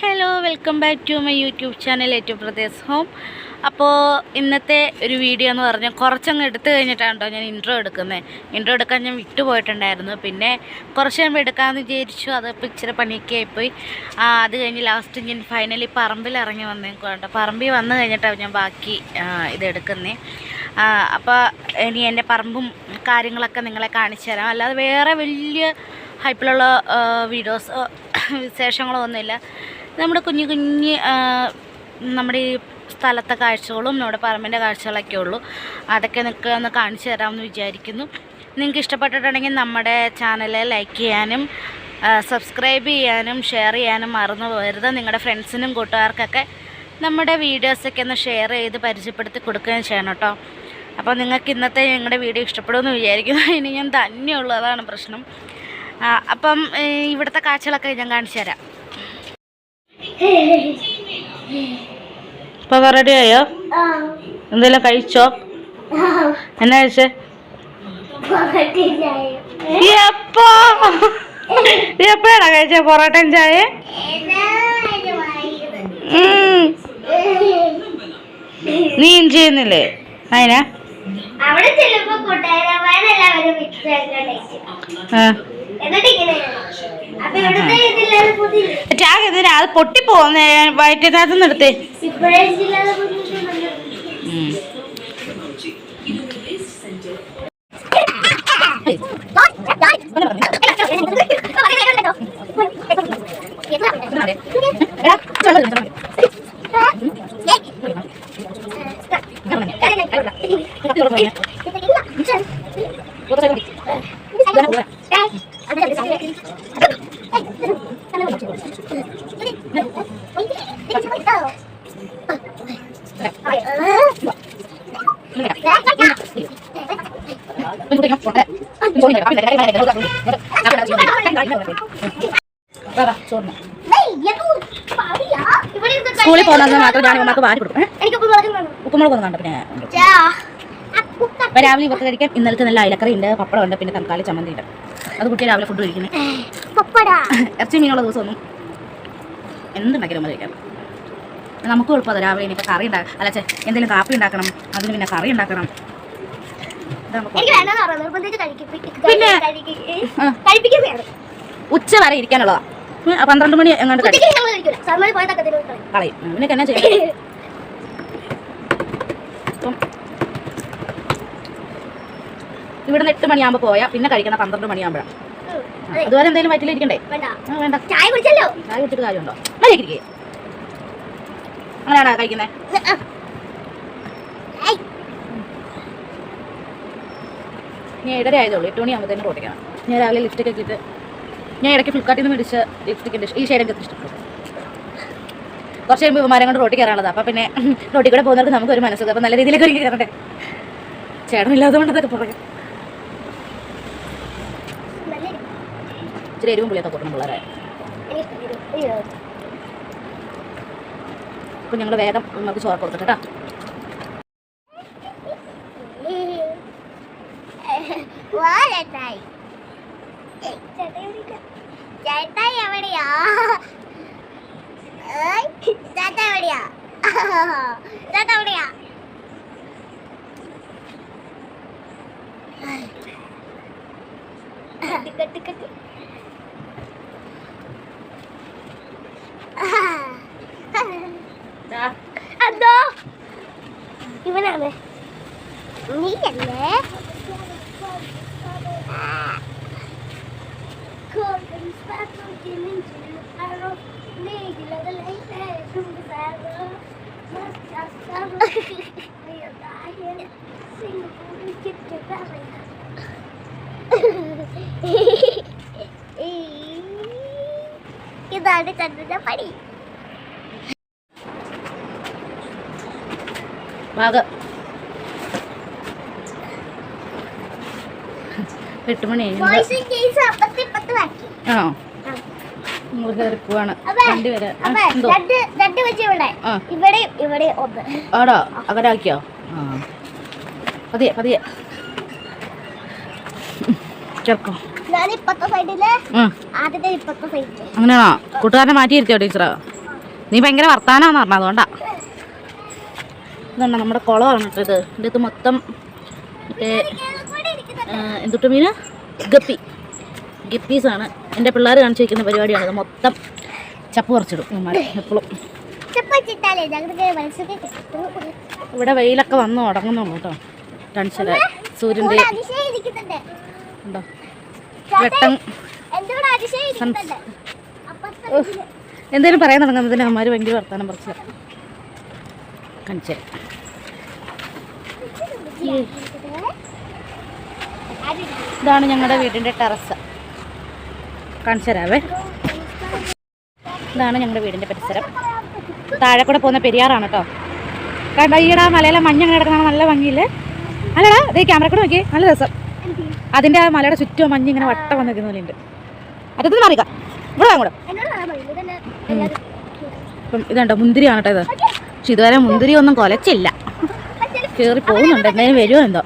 Hello welcome back to my YouTube channel ഏറ്റവും Pradesh home. അപ്പോൾ ഇന്നത്തെ ഒരു വീഡിയോ എന്ന് പറഞ്ഞാൽ കുറച്ചങ്ങ് എടുത്തു കഴിഞ്ഞിട്ടാണ് കേട്ടോ ഞാൻ ഇൻട്രോ എടുക്കുന്നത് ഇൻട്രോ എടുക്കാൻ ഞാൻ വിട്ടുപോയിട്ടുണ്ടായിരുന്നു പിന്നെ കുറച്ച് കഴിയുമ്പോൾ എടുക്കാമെന്ന് വിചാരിച്ചു. അത് പിക്ചർ പണിയൊക്കെ ആയിപ്പോയി. അത് കഴിഞ്ഞ് ലാസ്റ്റ് ഞാൻ ഫൈനലി പറമ്പിൽ ഇറങ്ങി വന്നേക്കുവാണ് പറമ്പിൽ വന്നു കഴിഞ്ഞിട്ടാണ് ഞാൻ ബാക്കി ഇതെടുക്കുന്നത് അപ്പോൾ ഇനി എന്റെ പറമ്പും കാര്യങ്ങളൊക്കെ നിങ്ങളെ കാണിച്ചു തരാം. അല്ലാതെ വേറെ വലിയ ഹൈപ്പിലുള്ള വീഡിയോസ് വിശേഷങ്ങളോ ഒന്നുമില്ല നമ്മുടെ കുഞ്ഞു കുഞ്ഞ് നമ്മുടെ ഈ സ്ഥലത്തെ കാഴ്ചകളും നമ്മുടെ പറമ്പിന്റെ കാഴ്ചകളൊക്കെ ഉള്ളൂ. അതൊക്കെ നിങ്ങൾക്ക് ഒന്ന് കാണിച്ചു തരാമെന്ന് വിചാരിക്കുന്നു. നിങ്ങൾക്ക് ഇഷ്ടപ്പെട്ടിട്ടുണ്ടെങ്കിൽ നമ്മുടെ ചാനൽ ലൈക്ക് ചെയ്യാനും സബ്സ്ക്രൈബ് ചെയ്യാനും ഷെയർ ചെയ്യാനും മറന്നു പോകരുത്. നിങ്ങളുടെ ഫ്രണ്ട്സിനും കൂട്ടുകാർക്കൊക്കെ നമ്മുടെ വീഡിയോസൊക്കെ ഒന്ന് ഷെയർ ചെയ്ത് പരിചയപ്പെടുത്തി കൊടുക്കുകയും ചെയ്യണം കേട്ടോ. അപ്പോൾ നിങ്ങൾക്ക് ഇന്നത്തെ ഞങ്ങളുടെ വീഡിയോ ഇഷ്ടപ്പെടുമെന്ന് വിചാരിക്കുന്നു. ഇനി ഞാൻ തന്നെയുള്ളൂ അതാണ് പ്രശ്നം അപ്പം ഇവിടുത്തെ കാഴ്ചകളൊക്കെ ഞാൻ കാണിച്ചു തരാം. ഇപ്പൊ റെഡി ആയോ? എന്തെല്ലാം കഴിച്ചോ? എന്നാ കഴിച്ചേ? എപ്പോ നീ എപ്പോഴാണ് കഴിച്ച പൊറോട്ടൻ ചായ. നീ ചെയ്യുന്നില്ലേ? അതിനാ അവിടെ ചെല്ലുമ്പോ കൂട്ടുകാരന്മാരെല്ലാവരും മിക്സ് ആയിട്ട് ചാക എന്തിനാ അത് പൊട്ടിപ്പോന്നേ വയറ്റിനകത്ത് നിർത്തേ ഇപ്പോഴേ ഇതില്ലാതെ സ്കൂളിൽ പോകുന്നത് മാത്രം ഞാൻ ഇവന്മാർക്ക് വാരി കൊടുക്കും ഏ? എനിക്ക് ഉപ്പുമുളക് വേണം. ഉപ്പുമുളക് ഒന്നും കണ്ട പിന്നെ അപ്പൊ രാവിലെ ഇവർക്ക് കഴിക്കാൻ ഇന്നലത്തെ നല്ല അയലക്കറി ഉണ്ട് പപ്പടം ഉണ്ട് പിന്നെ തക്കാളി ചമ്മന്തി ഉണ്ട് അത് കുട്ടി രാവിലെ ഫുഡ് കഴിക്കുന്നത്. ഇറച്ചി മീനുള്ള ദിവസമൊന്നും എന്തുണ്ടാക്കിയാലും നമ്മൾ കഴിക്കാം നമുക്ക് എളുപ്പമാണ് രാവിലെ ഇനിയിപ്പോൾ കറി ഉണ്ടാക്കാം അല്ല ചെ എന്തെങ്കിലും കാപ്പി ഉണ്ടാക്കണം. അതിന് പിന്നെ കറി ഉണ്ടാക്കണം. പിന്നെ? ഉച്ച വരെ ഇരിക്കാനുള്ളതാ. പന്ത്രണ്ട് മണി എങ്ങാണ്ട് കളയും കളയും എന്നാ ചെയ്യും? ഇവിടുന്ന് എട്ട് മണിയാകുമ്പോൾ പോയാൽ പിന്നെ കഴിക്കണം പന്ത്രണ്ട് മണിയാകുമ്പോഴാണ് അതുപോലെ. അതുവരെ എന്തെങ്കിലും വയറ്റിലിരിക്കണ്ടേ? വേണ്ട. ചായ കുടിച്ചല്ലോ. ചായ കുടിച്ചിട്ട് കാര്യമുണ്ടോ? മര്യാദയ്ക്ക് അങ്ങനെയാണോ കഴിക്കുന്നത്. ഞാൻ ഇടരെ ആയതുള്ളൂ. എട്ട് തന്നെ റോട്ടിക്കണം ഞാൻ രാവിലെ ലിഫ്റ്റൊക്കെ ഇട്ടിട്ട് ഞാൻ ഇടയ്ക്ക് ഫ്ലിപ്കാർട്ടിൽ നിന്ന് മേടിച്ച ലിപ്സ്റ്റിക്കിന്റെ ഈ ഷെയ്ഡ് എനിക്ക് ഇഷ്ടപ്പെട്ടു. കുറച്ച് കഴിയുമ്പോൾ മരം കൊണ്ട് റോട്ടി കയറാനുള്ളത്. അപ്പോൾ പിന്നെ റോട്ടി കൂടെ പോകുന്നവർക്ക് നമുക്ക് ഒരു മനസ്സുഖം അപ്പോൾ നല്ല രീതിയിലേക്ക് ഒരുക്കി കയറണ്ടേ ചേട്ടനില്ലാതെ കൊണ്ട് നല്ല ഇച്ചിരി എരിവും പുളിയൊക്കെ കൂട്ടണം പിള്ളേരെ. അപ്പോൾ ഞങ്ങൾ വേഗം നമുക്ക് ചോറ് കൊടുത്തിട്ട് കേട്ടോ വാലറ്റായി ഏയ്, ചേട്ടായി വിളിക്കാം. ചേട്ടായി എവിടെയാ ഏയ്, ചേട്ടാ എവിടെയാ ചേട്ടാ എവിടെയാ കെട്ടി, കെട്ടി, കെട്ടി. അതോ ഇവനാണ്. നീയല്ലേ? ഇതാണ് ചന്ദ്രന്റെ പണി. ഭാഗം എട്ട് മണി ആ. നമ്മൾ കയറി പോവാണ്. വണ്ടി വരെ. ആ, പതിയെ പതിയെ. ചേർക്കോ അങ്ങനെയാണോ? കൂട്ടുകാരനെ മാറ്റിയിരുത്തിയോ ടീച്ചറാ? ആ നീ ഭയങ്കര വർത്താനാന്ന് പറഞ്ഞ അതുകൊണ്ടാ. ഇതുണ്ട് നമ്മുടെ കുളമാണ് കേട്ടോ ഇത്. എന്റെ ഇത് മൊത്തം മറ്റേ എന്തുട്ട് മീന? ഗപ്പി. ഗപ്പീസാണ്. എന്റെ പിള്ളേർ കാണിച്ചു വയ്ക്കുന്ന പരിപാടിയാണ് ഇത്. മൊത്തം ചപ്പ് പറിച്ചിടും ഇവന്മാർ എപ്പോഴും. ഇവിടെ വെയിലൊക്കെ വന്ന് തുടങ്ങുന്നുള്ളൂ കേട്ടോ. ടെൻഷന് സൂര്യന്റെ ഉണ്ടോ? വെട്ടം. എന്തേലും പറയാൻ തുടങ്ങുന്നതിന് അമ്മമാർ ഭയങ്കര വർത്താനം പറിച്ചില്ല കാണിച്ചേ ഇതാണ് ഞങ്ങളുടെ വീടിന്റെ ടെറസ്. കാണിച്ചു തരാവേ ഇതാണ് ഞങ്ങളുടെ വീടിന്റെ പരിസരം. താഴെ കൂടെ പോകുന്ന പെരിയാറാണ് കേട്ടോ കണ്ടോ ഈടാ മലയിലെ മഞ്ഞ അങ്ങനെ കിടക്കുന്ന നല്ല ഭംഗിയില്ലേ അല്ലടാ ഇതേ ക്യാമറ കൂടെ നോക്കി നല്ല രസം. അതിന്റെ ആ മലയുടെ ചുറ്റും മഞ്ഞ ഇങ്ങനെ വട്ടം വന്ന് നിൽക്കുന്ന പോലെയുണ്ട്. അറ്റത്ത് മാറിക്ക. ഇവിടെ വാ അങ്ങോട്ട്. എന്നോട് പറയാൻ പറയും എല്ലാവരും ഇപ്പം ഇതുണ്ടോ മുന്തിരിയാണ് കേട്ടോ ഇത്? പക്ഷെ ഇതുവരെ മുന്തിരി ഒന്നും കൊലച്ചില്ല. കേറി പോകുന്നുണ്ട്. എന്തായാലും വരുമോ എന്തോ?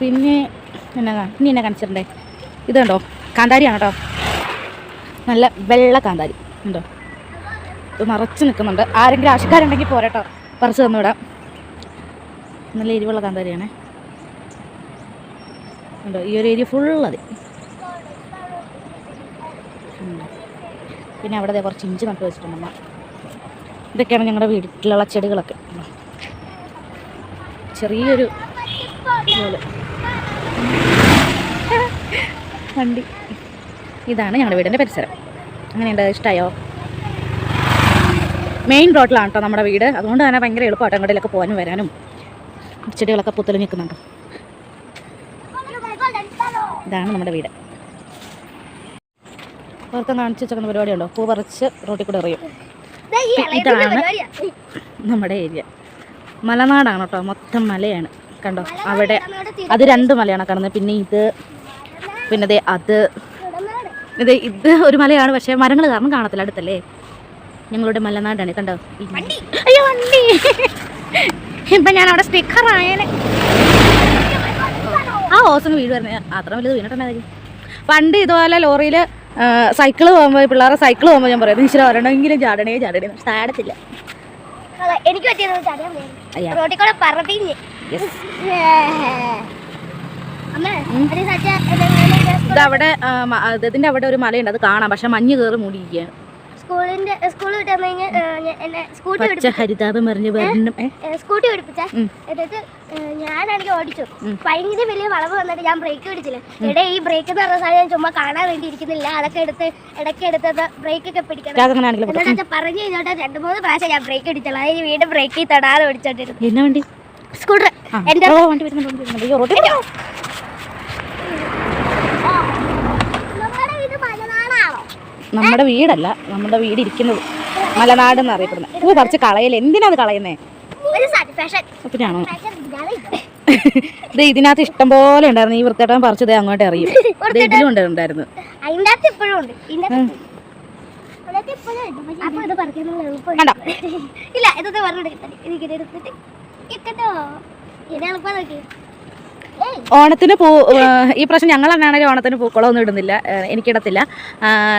പിന്നെ എന്നാ ഇനി എന്നെ കാണിച്ചിട്ടുണ്ടേ? ഇതുണ്ടോ കാന്താരിയാണ് കേട്ടോ. നല്ല വെള്ള കാന്താരി. ഉണ്ടോ? ഇത് നിറച്ച് നിൽക്കുന്നുണ്ട്. ആരെങ്കിലും ആവശ്യക്കാരുണ്ടെങ്കിൽ പോരാട്ടോ പറിച്ച് തന്നുവിടാം നല്ല എരിവുള്ള കാന്താരിയാണേ. ഉണ്ടോ? ഈ ഒരു ഏരിയ ഫുൾ പിന്നെ അവിടെ കുറച്ച് ഇഞ്ചി നട്ട് വെച്ചിട്ടുണ്ട് അമ്മ ഇതൊക്കെയാണ് ഞങ്ങളുടെ വീട്ടിലുള്ള ചെടികളൊക്കെ? ചെറിയൊരു വണ്ടി. ഇതാണ് ഞങ്ങളുടെ വീടിന്റെ പരിസരം. അങ്ങനെയുണ്ട് ഇഷ്ടമായോ മെയിൻ റോഡിലാണ് കേട്ടോ നമ്മുടെ വീട്. അതുകൊണ്ട് തന്നെ ഭയങ്കര എളുപ്പമാട്ടോ അങ്ങോട്ടിലൊക്കെ പോകാനും വരാനും. ചെടികളൊക്കെ പുത്തലി നിൽക്കുന്നുണ്ട്. ഇതാണ് നമ്മുടെ വീട്. പുറത്തും കാണിച്ചു വെച്ചേക്കുന്ന പരിപാടിയുണ്ടോ? പൂ പറിച്ച് റോട്ടിൽ കൂടെ എറിയും. ഇതാണ് നമ്മുടെ ഏരിയ. മലനാടാണ് കേട്ടോ മൊത്തം മലയാണ്. കണ്ടോ? അവിടെ അത് രണ്ട് മലയാണ് കാണുന്നത് പിന്നെ ഇത് പിന്നെ അതെ. അത്. ഇത് ഇത് ഒരു മലയാണ് പക്ഷേ മരങ്ങൾ കാരണം കാണത്തില്ല അടുത്തല്ലേ? ഞങ്ങളുടെ മലനാടാണ് കണ്ടോ? അയ്യോ വണ്ടി. ഇപ്പൊ ഞാൻ അവിടെ സ്റ്റിക്കർ ആയേനെ. ആ ഓസം വീട് വരുന്നത് അത്ര വലുത് വീണിട്ടുണ്ടായി പണ്ട് ഇതുപോലെ ലോറിയിൽ സൈക്കിൾ പോകുമ്പോൾ പിള്ളേരെ സൈക്കിൾ പോകുമ്പോൾ ഞാൻ പറയാം ഈശ്വര വരണമെങ്കിലും ചാടണേ ചാടണേ. ചാടത്തില്ല. എനിക്ക് ഇതവിടെ ഇതിന്റെ അവിടെ ഒരു മലയുണ്ട് അത് കാണാം. പക്ഷെ മഞ്ഞ് കയറി മൂടിയിരിക്കുകയാണ്. സ്കൂളിന്റെ സ്കൂളിൽ വിട്ട് വന്നു കഴിഞ്ഞാൽ എന്നെ സ്കൂട്ടി ഹരിതാപം മറിഞ്ഞ് സ്കൂട്ടി ഓടിപ്പിച്ച. എന്നിട്ട് ഞാനാണെങ്കിൽ ഓടിച്ചു. ഭയങ്കര വലിയ വളവ് വന്നിട്ട് ഞാൻ ബ്രേക്ക് പിടിച്ചില്ല. എടേ ഈ ബ്രേക്ക് എന്ന് പറഞ്ഞ സാധനം ഞാൻ ചുമ്മാ കാണാൻ വേണ്ടി ഇരിക്കുന്നില്ല. അതൊക്കെ എടുത്ത് ഇടയ്ക്ക് എടുത്തത് ബ്രേക്ക് ഒക്കെ പിടിക്കണം. എന്നിട്ട് പറഞ്ഞു കഴിഞ്ഞോട്ടെ രണ്ട് മൂന്ന് പ്രാവശ്യം ഞാൻ ബ്രേക്ക് അടിച്ചോളൂ അതായത് വീണ്ടും ബ്രേക്ക് തടാതെ ഓടിച്ചോണ്ടിരുന്നു. സ്കൂട്ടർ. ആ, എന്റെ ഓ വണ്ടി വരുന്നുണ്ട് വണ്ടി വരുന്നുണ്ട് അയ്യോ റോട്ടിൽ പോ. നമ്മുടെ വീട് മലനാടാണോ നമ്മുടെ വീടല്ല നമ്മുടെ വീട് ഇരിക്കുന്നത് മലനാട് എന്ന് അറിയപ്പെടുന്നത്. പൂ പറിച്ച് കളയല്ലേ എന്തിനാ അത് കളയുന്നേ? ഒരു സാറ്റിസ്ഫാക്ഷൻ പിന്നാണോ ഇത് ഇതിനകത്ത് ഇഷ്ടം പോലെ ഉണ്ടായിരുന്നു. ഈ വൃത്തിയേട്ടൻ പറിച്ചത് അങ്ങോട്ട് അറിയും ഇത് ഇതിലും ഉണ്ടായിരുന്നു. ഇത്? ഇല്ല ഇതൊക്കെ ഇതിങ്ങനെ എടുത്തിട്ട് ഇക്കട്ടോ ഇത് എളുപ്പം നോക്കി ഓണത്തിന് പൂ ഈ പ്രാവശ്യം ഞങ്ങൾ തന്നെയാണെങ്കിലും ഓണത്തിന് പൂക്കളമൊന്നും ഇടുന്നില്ല. എനിക്കിടത്തില്ല.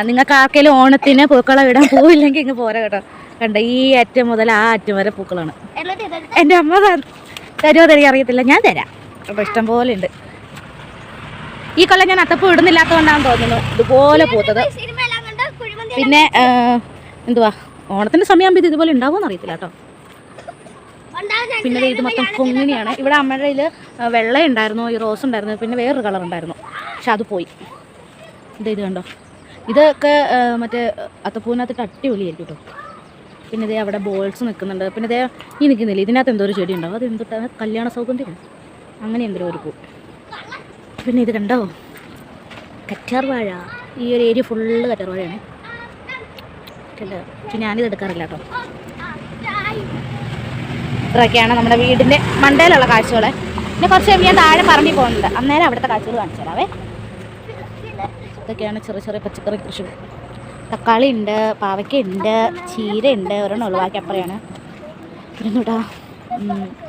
നിങ്ങൾക്ക് ആർക്കെങ്കിലും ഓണത്തിന് പൂക്കളം ഇടാൻ പോവില്ലെങ്കിൽ ഇങ്ങ് പോരാ കേട്ടോ. കണ്ട ഈ അറ്റം മുതൽ ആ അറ്റം വരെ പൂക്കളാണ്. എന്റെ അമ്മ തരുമോ തരിക അറിയത്തില്ല ഞാൻ തരാം. അപ്പോൾ ഇഷ്ടം പോലെ ഉണ്ട്. ഈ കൊല്ലം ഞാൻ അത്തപ്പൂ ഇടുന്നില്ലാത്തതുകൊണ്ടാണെന്ന് തോന്നുന്നു. ഇതുപോലെ പൂത്തത്. പിന്നെ എന്തുവാ? ഓണത്തിന്റെ സമയമാകുമ്പോൾ ഇത് ഇതുപോലെ ഉണ്ടാവുമെന്ന് അറിയത്തില്ല കേട്ടോ. പിന്നെ ഇത് മൊത്തം കൊങ്ങിനിയാണ് ഇവിടെ അമ്മയുടെ കയ്യിൽ വെള്ള ഉണ്ടായിരുന്നു ഈ റോസ് ഉണ്ടായിരുന്നു പിന്നെ വേറൊരു കളർ ഉണ്ടായിരുന്നു. പക്ഷെ അത് പോയി. ഇത് ഇത് കണ്ടോ? ഇതൊക്കെ മറ്റേ അത്തപ്പൂവിനകത്തിട്ട് അടിപൊളിയായിരിക്കും കേട്ടോ പിന്നെ ഇതേ അവിടെ ബോൾസ് നിൽക്കുന്നുണ്ട്. പിന്നെ ഇതേ ഈ നിൽക്കുന്നില്ല? ഇതിനകത്ത് എന്തോ ഒരു ചെടി ഉണ്ടാവും. അത് എന്തൊട്ടാണ് കല്യാണ സൗകര്യം അങ്ങനെ എന്തോ ഒരു പൂ. പിന്നെ ഇത് കണ്ടോ? കറ്റാർ വാഴ. ഈ ഒരു ഏരിയ ഫുള്ള് കറ്റാർ വാഴയാണ്. കണ്ടോ? പക്ഷെ ഞാനിത് എടുക്കാറില്ല കേട്ടോ ഇത്രയൊക്കെയാണ് നമ്മുടെ വീടിന്റെ മണ്ടയിലുള്ള കാഴ്ചകൾ പിന്നെ കുറച്ച് കഴിയുമ്പോൾ ഞാൻ താഴെ പറമ്പിൽ പോകുന്നുണ്ട്. അന്നേരം അവിടുത്തെ കാഴ്ചകൾ കാണിച്ചു തരാവേ ഇതൊക്കെയാണ് ചെറിയ ചെറിയ പച്ചക്കറി കൃഷി തക്കാളി ഉണ്ട് പാവയ്ക്ക ഉണ്ട് ചീര ഉണ്ട് ഒരെണ്ണം ഒഴിവാക്കി അപ്പറയാണ്. പിന്നെന്താ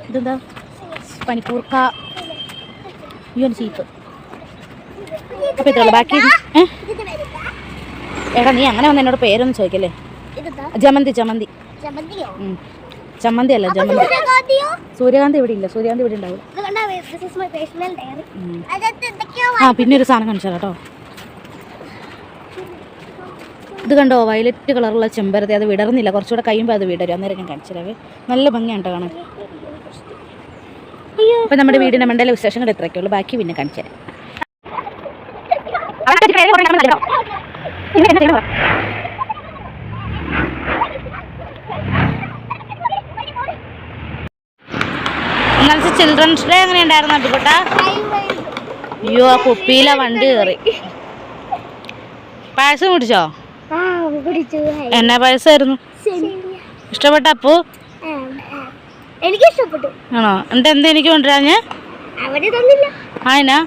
ഇതെന്താ? പനിക്കൂർക്ക. ഈ ഒരു ചീപ്പ്. അപ്പം ഇത്രയുള്ളൂ ബാക്കി ഏടാ എടാ നീ അങ്ങനെ വന്ന് എന്നോട് പേരൊന്നും ചോദിക്കല്ലേ? ജമന്തി ജമന്തി. ചമ്മന്തി അല്ല ചമ്മന്തി. സൂര്യകാന്തി ഇവിടെ ഇല്ല സൂര്യകാന്തി ഇവിടെ ഉണ്ടാവും ഇത് കണ്ടാ this is my personal diary ഉം. അതിനകത്ത് ആ പിന്നെ ഒരു സാധനം കാണിച്ചാൽ കേട്ടോ. ഇത് കണ്ടോ വയലറ്റ് കളറുള്ള ചെമ്പരത്തി അത് വിടർന്നില്ല. കുറച്ചുകൂടെ കഴിയുമ്പോൾ അത് വിടരും. അന്നേരം ഞാൻ കാണിച്ചിരാവേ നല്ല ഭംഗിയാണ് കേട്ടോ കാണാൻ. അയ്യോ. അപ്പം നമ്മുടെ വീടിന്റെ മണ്ടയിലെ വിശേഷങ്ങൾ ഇത്രയൊക്കെ ഉള്ളൂ. ബാക്കി പിന്നെ കാണിച്ചു തരാം ഇന്നലത്തെ ചിൽഡ്രൻസ് ഡേ എങ്ങനെ ഉണ്ടായിരുന്നു അടിപൊട്ട? അയ്യോ ആ കുപ്പിയിലെ വണ്ടി കയറി പായസം കുടിച്ചോ? എന്നാ പായസമായിരുന്നു ഇഷ്ടപ്പെട്ട അപ്പു? എനിക്ക് ഇഷ്ടപ്പെട്ടു ആണോ? എന്നിട്ട് എന്താ എനിക്ക് കൊണ്ടുവരാഞ്ഞ്? ആയിനാ?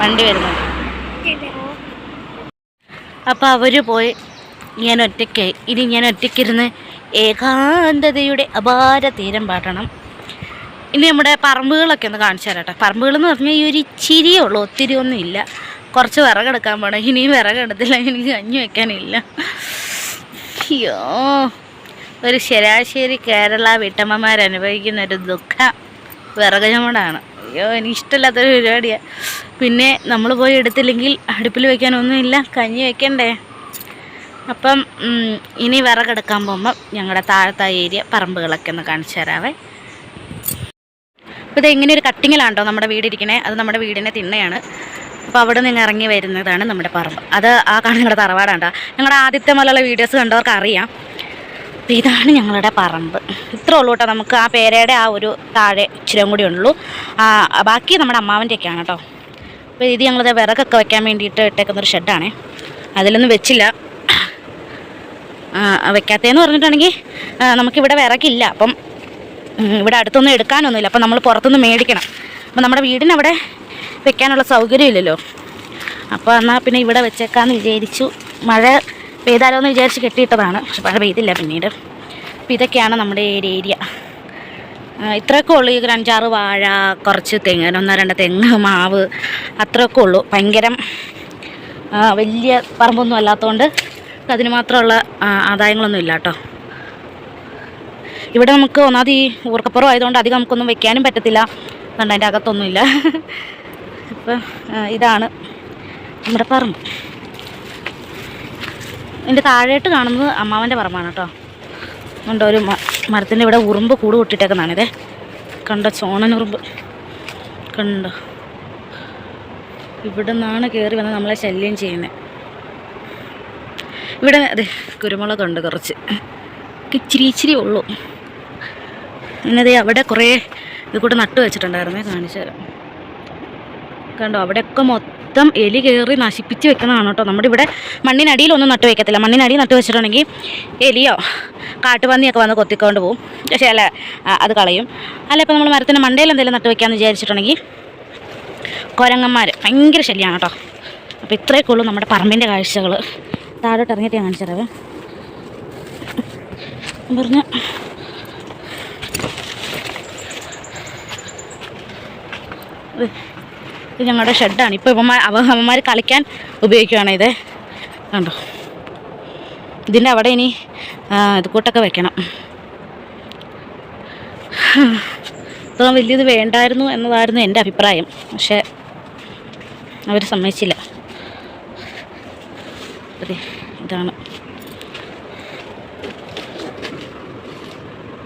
വണ്ടി വരുന്നു. അപ്പോൾ അവർ പോയി. ഞാൻ ഒറ്റയ്ക്കായി. ഇനി ഞാൻ ഒറ്റയ്ക്കിരുന്ന് ഏകാന്തതയുടെ അപാര തീരം പാട്ടണം ഇനി നമ്മുടെ പറമ്പുകളൊക്കെ ഒന്ന് കാണിച്ചു തരാട്ടെ. പറമ്പുകൾ എന്ന് പറഞ്ഞാൽ ഈ ഒരു ചിരിയേ ഉള്ളൂ ഒത്തിരി ഒന്നും ഇല്ല. കുറച്ച് വിറകെടുക്കാൻ പോകണം ഇനിയും വിറകെടുത്തില്ല എനിക്ക് കഞ്ഞി വെക്കാനില്ല. അയ്യോ ഒരു ശരാശരി കേരള വീട്ടമ്മമാർ അനുഭവിക്കുന്ന ഒരു ദുഃഖ. വിറക് ചുമടാണ്. അയ്യോ എനിക്ക് ഇഷ്ടമില്ലാത്തൊരു പരിപാടിയാണ് പിന്നെ നമ്മൾ പോയി എടുത്തില്ലെങ്കിൽ അടുപ്പിൽ വെക്കാനൊന്നുമില്ല കഞ്ഞി വെക്കണ്ടേ? അപ്പം ഇനി വിറകെടുക്കാൻ പോകുമ്പം ഞങ്ങളുടെ താഴത്തെ ഏരിയ പറമ്പുകളൊക്കെ ഒന്ന് കാണിച്ചു തരാവേ. അപ്പോൾ ഇത് ഇങ്ങനെ ഒരു കട്ടിങ്ങിലാണ്ടോ നമ്മുടെ വീടിരിക്കണേ അത് നമ്മുടെ വീടിന്റെ തിണ്ണയാണ്. അപ്പോൾ അവിടെ നിന്ന് ഇറങ്ങി വരുന്നതാണ് നമ്മുടെ പറമ്പ്. അത് ആ കാണുന്ന ഞങ്ങളുടെ തറവാടാണ്ടോ ഞങ്ങളുടെ ആദ്യത്തെ മുതലുള്ള വീഡിയോസ് കണ്ടവർക്ക് അറിയാം. അപ്പോൾ ഇതാണ് ഞങ്ങളുടെ പറമ്പ്. ഇത്ര ഉള്ളൂ കേട്ടോ നമുക്ക് ആ പേരയുടെ ആ ഒരു താഴെ ഇച്ചിരിയും കൂടി ഉള്ളൂ. ബാക്കി നമ്മുടെ അമ്മാവന്റെയൊക്കെയാണ് കേട്ടോ അപ്പോൾ ഇത് ഞങ്ങളത് വിറകൊക്കെ വയ്ക്കാൻ വേണ്ടിയിട്ട് ഇട്ടേക്കുന്നൊരു ഷെഡാണേ. അതിലൊന്നും വെച്ചില്ല. വെക്കാത്തതെന്ന് പറഞ്ഞിട്ടുണ്ടെങ്കിൽ നമുക്കിവിടെ വിറകില്ല. അപ്പം ഇവിടെ അടുത്തൊന്നും എടുക്കാനൊന്നുമില്ല. അപ്പം നമ്മൾ പുറത്തുനിന്ന് മേടിക്കണം. അപ്പം നമ്മുടെ വീടിനവിടെ വെക്കാനുള്ള സൗകര്യമില്ലല്ലോ. അപ്പോൾ എന്നാൽ പിന്നെ ഇവിടെ വെച്ചേക്കാമെന്ന് വിചാരിച്ചു. മഴ പെയ്താലോ എന്ന് വിചാരിച്ച് കെട്ടിയിട്ടതാണ്. പക്ഷെ മഴ പെയ്തില്ല പിന്നീട്. അപ്പം ഇതൊക്കെയാണ് നമ്മുടെ ഒരു ഏരിയ. ഇത്രയൊക്കെ ഉള്ളൂ ഈ അഞ്ചാറ് വാഴ കുറച്ച് തെങ്ങ് ഒന്നോ രണ്ട് തെങ്ങ് മാവ്. അത്രയൊക്കെ ഉള്ളൂ. ഭയങ്കരം വലിയ പറമ്പൊന്നും അല്ലാത്തതുകൊണ്ട് അതിന് മാത്രമുള്ള ആദായങ്ങളൊന്നും ഇല്ല കേട്ടോ ഇവിടെ നമുക്ക് ഒന്നാമത് ഈ ഊർക്കപ്പുറം ആയതുകൊണ്ട് അധികം നമുക്കൊന്നും വെക്കാനും പറ്റത്തില്ല. കണ്ട അതിന്റെ അകത്തൊന്നുമില്ല ഇപ്പം ഇതാണ് നമ്മുടെ പറമ്പ്. ഇതിന്റെ താഴേട്ട് കാണുന്നത് അമ്മാവന്റെ പറമ്പാണ് കേട്ടോ ഉണ്ടോ ഒരു മരത്തിന്റെ ഇവിടെ ഉറുമ്പ് കൂട് കൊട്ടിട്ടേക്കുന്നതാണിതേ കണ്ടോ ചോണനുറുമ്പ് കണ്ടോ. ഇവിടെ നിന്നാണ് കയറി വന്ന് നമ്മളെ ശല്യം ചെയ്യുന്നത്. ഇവിടെ അതെ കുരുമുളകുണ്ട് കുറച്ച്. ഇച്ചിരി ഇച്ചിരി ഉള്ളൂ. പിന്നെ ദേ അവിടെ കുറേ ഇത് കൂടെ നട്ടു വെച്ചിട്ടുണ്ടായിരുന്നേ കാണിച്ചു തരാം. കണ്ടോ അവിടെയൊക്കെ മൊത്തം എലി കയറി നശിപ്പിച്ച് വെക്കുന്നതാണ് കേട്ടോ. നമ്മുടെ ഇവിടെ മണ്ണിനടിയിലൊന്നും നട്ടു വെക്കത്തില്ല. മണ്ണിനടി നട്ട് വെച്ചിട്ടുണ്ടെങ്കിൽ എലിയോ കാട്ടുപന്നിയൊക്കെ വന്ന് കൊത്തിക്കൊണ്ട് പോവും. പക്ഷേ അല്ല അത് കളയും. അല്ല ഇപ്പോൾ നമ്മൾ മരത്തിന്റെ മണ്ടയിൽ എന്തെങ്കിലും നട്ട് വെക്കാമെന്ന് വിചാരിച്ചിട്ടുണ്ടെങ്കിൽ കുരങ്ങന്മാർ ഭയങ്കര ശല്യമാണ് കേട്ടോ. അപ്പോൾ ഇത്രയൊക്കെ ഉള്ളൂ നമ്മുടെ പറമ്പിന്റെ കാഴ്ചകൾ. താഴോട്ട് ഇറങ്ങിയിട്ട് ഞാൻ കാണിച്ചു തരാവേ പറഞ്ഞ. ഇത് ഞങ്ങളുടെ ഷെഡാണ്. ഇപ്പോൾ അവ അവന്മാർ കളിക്കാൻ ഉപയോഗിക്കുകയാണ് ഇത്. കണ്ടോ? ഇതിന്റെ അവിടെ ഇനി ഇത് കൂട്ടൊക്കെ വെക്കണം. ഇത്ര വലിയത് വേണ്ടായിരുന്നു എന്നതായിരുന്നു എന്റെ അഭിപ്രായം. പക്ഷേ അവർ സമ്മതിച്ചില്ല അതെ ഇതാണ്.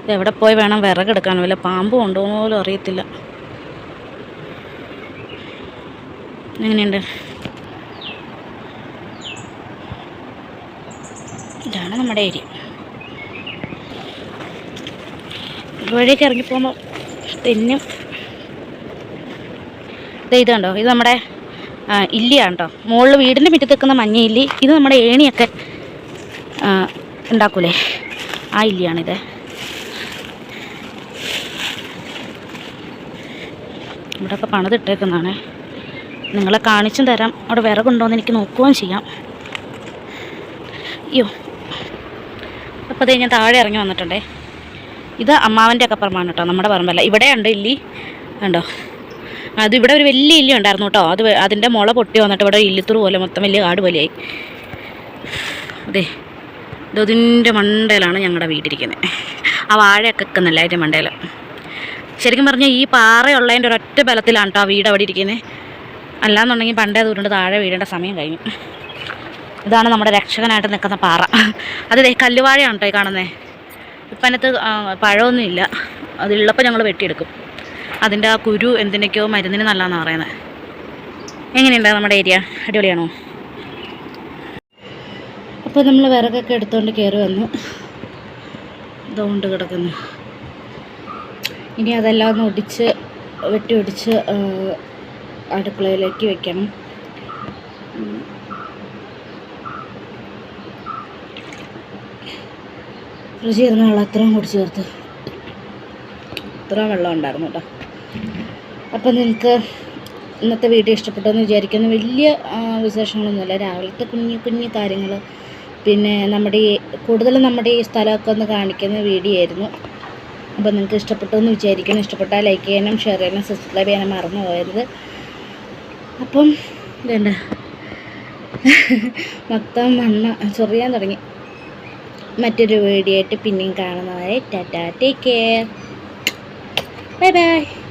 ഇത് എവിടെ പോയി വേണം വിറകെടുക്കാൻ വല്ല പാമ്പ് കൊണ്ടുപോകുന്ന പോലും അറിയത്തില്ല. എങ്ങനെയുണ്ട്? ഇതാണ് നമ്മുടെ ഏരിയ ഇതുവഴിയൊക്കെ ഇറങ്ങിപ്പോകുമ്പോൾ തെന്നും ഇത് കണ്ടോ ഇത് നമ്മുടെ ഇല്ലിയാണ് കേട്ടോ മുകളിൽ വീടിന്റെ മുറ്റത്ത് നിൽക്കുന്ന മഞ്ഞ ഇല്ലി. ഇത് നമ്മുടെ ഏണിയൊക്കെ ഉണ്ടാക്കൂലേ? ആ ഇല്ലിയാണിത്. ഇവിടെയൊക്കെ പണിതിട്ടേക്കുന്നതാണ് നിങ്ങളെ കാണിച്ചും തരാം. അവിടെ വിറകുണ്ടോയെന്ന് എനിക്ക് നോക്കുകയും ചെയ്യാം. അയ്യോ. അപ്പോൾ അതേ ഞാൻ താഴെ ഇറങ്ങി വന്നിട്ടുണ്ടേ. ഇത് അമ്മാവന്റെ ഒക്കെ പറമ്പാണ് കേട്ടോ നമ്മുടെ പറമ്പല്ല. ഇവിടെ ഉണ്ട് ഇല്ലി. കണ്ടോ? അത് ഇവിടെ ഒരു വലിയ ഇല്ലി ഉണ്ടായിരുന്നു കേട്ടോ. അത് അതിന്റെ മുള പൊട്ടി വന്നിട്ട് ഇവിടെ ഇല്ലിത്തുറു പോലെ മൊത്തം വലിയ കാട് പോലെയായി. അതെ ഇതിന്റെ മണ്ടയിലാണ് ഞങ്ങളുടെ വീട്ടിരിക്കുന്നത് ആ വാഴയൊക്കെ നല്ല അതിന്റെ മണ്ടയിൽ ശരിക്കും പറഞ്ഞാൽ ഈ പാറയുള്ളതിന്റെ ഒരൊറ്റ ബലത്തിലാണ് കേട്ടോ ആ വീട് അവിടെ ഇരിക്കുന്നത് അല്ലാന്നുണ്ടെങ്കിൽ പണ്ടേ ദൂരം താഴെ വീഴേണ്ട സമയം കഴിഞ്ഞു. ഇതാണ് നമ്മുടെ രക്ഷകനായിട്ട് നിൽക്കുന്ന പാറ. അത് കല്ലുവാഴയാണ് കേട്ടോ ഈ കാണുന്നത് ഇപ്പം അതിനകത്ത് പഴമൊന്നുമില്ല. അതുള്ളപ്പോൾ ഞങ്ങൾ വെട്ടിയെടുക്കും. അതിന്റെ ആ കുരു എന്തിനൊക്കെയോ മരുന്നിന് നല്ലതെന്നാണ് പറയുന്നത് എങ്ങനെയുണ്ട് നമ്മുടെ ഏരിയ? അടിപൊളിയാണോ? അപ്പോൾ നമ്മൾ വിറകൊക്കെ എടുത്തുകൊണ്ട് കയറി വന്നു. ഇതുകൊണ്ട് കിടക്കുന്നു. ഇനി അതെല്ലാം ഒന്ന് ഒടിച്ച് വെട്ടി ഒടിച്ച് അടുക്കളയിലേക്ക് വെക്കണം. ഫ്രിഡ്ജിൽ ഇരുന്ന വെള്ളം അത്രയും കുടിച്ച് ചേർത്ത് ഇത്രയും വെള്ളം ഉണ്ടായിരുന്നു കേട്ടോ. അപ്പം നിങ്ങൾക്ക് ഇന്നത്തെ വീഡിയോ ഇഷ്ടപ്പെട്ടെന്ന് വിചാരിക്കുന്നു. വലിയ വിശേഷങ്ങളൊന്നുമില്ല. രാവിലത്തെ കുഞ്ഞു കുഞ്ഞു കാര്യങ്ങൾ പിന്നെ നമ്മുടെ ഈ കൂടുതലും നമ്മുടെ ഈ സ്ഥലമൊക്കെ ഒന്ന് കാണിക്കുന്ന വീഡിയോ ആയിരുന്നു. അപ്പോൾ നിങ്ങൾക്ക് ഇഷ്ടപ്പെട്ടു എന്ന് വിചാരിക്കുന്നു. ഇഷ്ടപ്പെട്ടാൽ ലൈക്ക് ചെയ്യാനും ഷെയർ ചെയ്യാനും സബ്സ്ക്രൈബ് ചെയ്യാനും മറന്നു പോകരുത്. അപ്പം ഇതുണ്ട് മൊത്തം മണ്ണ ചൊറിയാൻ തുടങ്ങി. മറ്റൊരു വീഡിയോ ആയിട്ട് പിന്നെയും കാണുന്നതായി tata take care bye bye